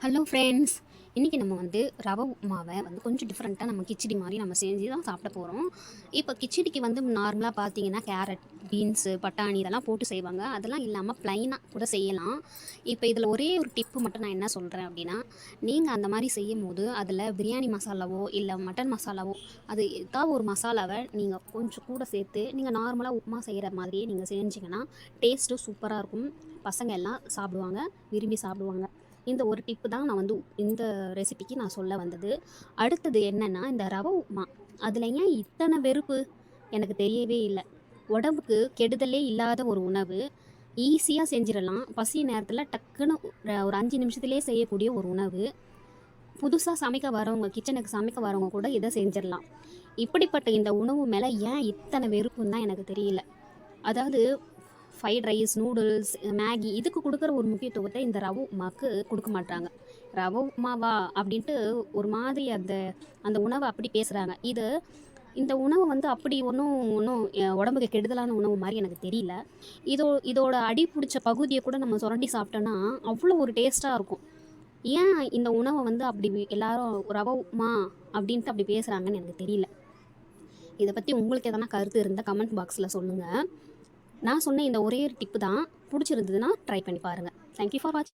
Hello friends இன்றைக்கி நம்ம வந்து ரவை உப்புமாவை வந்து கொஞ்சம் டிஃப்ரெண்ட்டாக நம்ம கிச்சடி மாதிரி நம்ம செஞ்சு தான் சாப்பிட போகிறோம் இப்போ கிச்சடிக்கு வந்து நார்மலாக பார்த்தீங்கன்னா கேரட் பீன்ஸு பட்டாணி இதெல்லாம் போட்டு செய்வாங்க. அதெல்லாம் இல்லாமல் ப்ளைனாக கூட செய்யலாம். இப்போ இதில் ஒரே ஒரு டிப்பு மட்டும் நான் என்ன சொல்கிறேன் அப்படின்னா நீங்கள் அந்த மாதிரி செய்யும் போது அதில் பிரியாணி மசாலாவோ இல்லை மட்டன் மசாலாவோ அது ஏதாவது ஒரு மசாலாவை நீங்கள் கொஞ்சம் கூட சேர்த்து நீங்கள் நார்மலாக உப்புமா செய்கிற மாதிரியே நீங்கள் செஞ்சிங்கன்னா டேஸ்ட்டும் சூப்பராக இருக்கும். பசங்க எல்லாம் சாப்பிடுவாங்க விரும்பி சாப்பிடுவாங்க. இந்த ஒரு டிப்பு தான் நான் வந்து இந்த ரெசிபிக்கு நான் சொல்ல வந்தது. அடுத்தது என்னென்னா இந்த ரவை உப்புமா. அதில் ஏன் இத்தனை வெறுப்பு? எனக்கு தெரியவே இல்லை. உடம்புக்கு கெடுதலே இல்லாத ஒரு உணவு. ஈஸியாக செஞ்சிடலாம். பசி நேரத்தில் டக்குன்னு ஒரு- அஞ்சு நிமிஷத்துலேயே செய்யக்கூடிய ஒரு உணவு. புதுசாக சமைக்க வரவங்க கிச்சனுக்கு சமைக்க வரவங்க கூட இதை செஞ்சிடலாம். இப்படிப்பட்ட இந்த உணவு மேலே ஏன் இத்தனை வெறுப்புன்னு தான் எனக்கு தெரியல. அதாவது ஃப்ரைட் ரைஸ் நூடுல்ஸ் மேகி இதுக்கு கொடுக்குற ஒரு முக்கியத்துவத்தை இந்த ரவ உப்புமாக்கு கொடுக்க மாட்டாங்க ரவ உப்புமாவா அப்படின்ட்டு ஒரு மாதிரி அந்த அந்த உணவை அப்படி பேசுகிறாங்க இது இந்த உணவு வந்து அப்படி ஒன்றும் ஒன்றும் உடம்புக்கு கெடுதலான உணவு மாதிரி எனக்கு தெரியல. இதோ இதோட அடி பிடிச்ச பகுதியை கூட நம்ம சுரண்டி சாப்பிட்டோன்னா அவ்வளோ ஒரு டேஸ்ட்டாக இருக்கும். ஏன் இந்த உணவை வந்து அப்படி எல்லாரும் ரவ உப்புமா அப்படின்ட்டு அப்படி பேசுகிறாங்கன்னு எனக்கு தெரியல. இதை பற்றி உங்களுக்கு எதனா கருத்து இருந்தால் கமெண்ட் பாக்ஸில் சொல்லுங்கள் நான் சொன்ன இந்த ஒரே ஒரு டிப்பு தான். பிடிச்சிருந்ததுன்னா ட்ரை பண்ணி பாருங்கள் தேங்க்யூ ஃபார் வாட்சிங்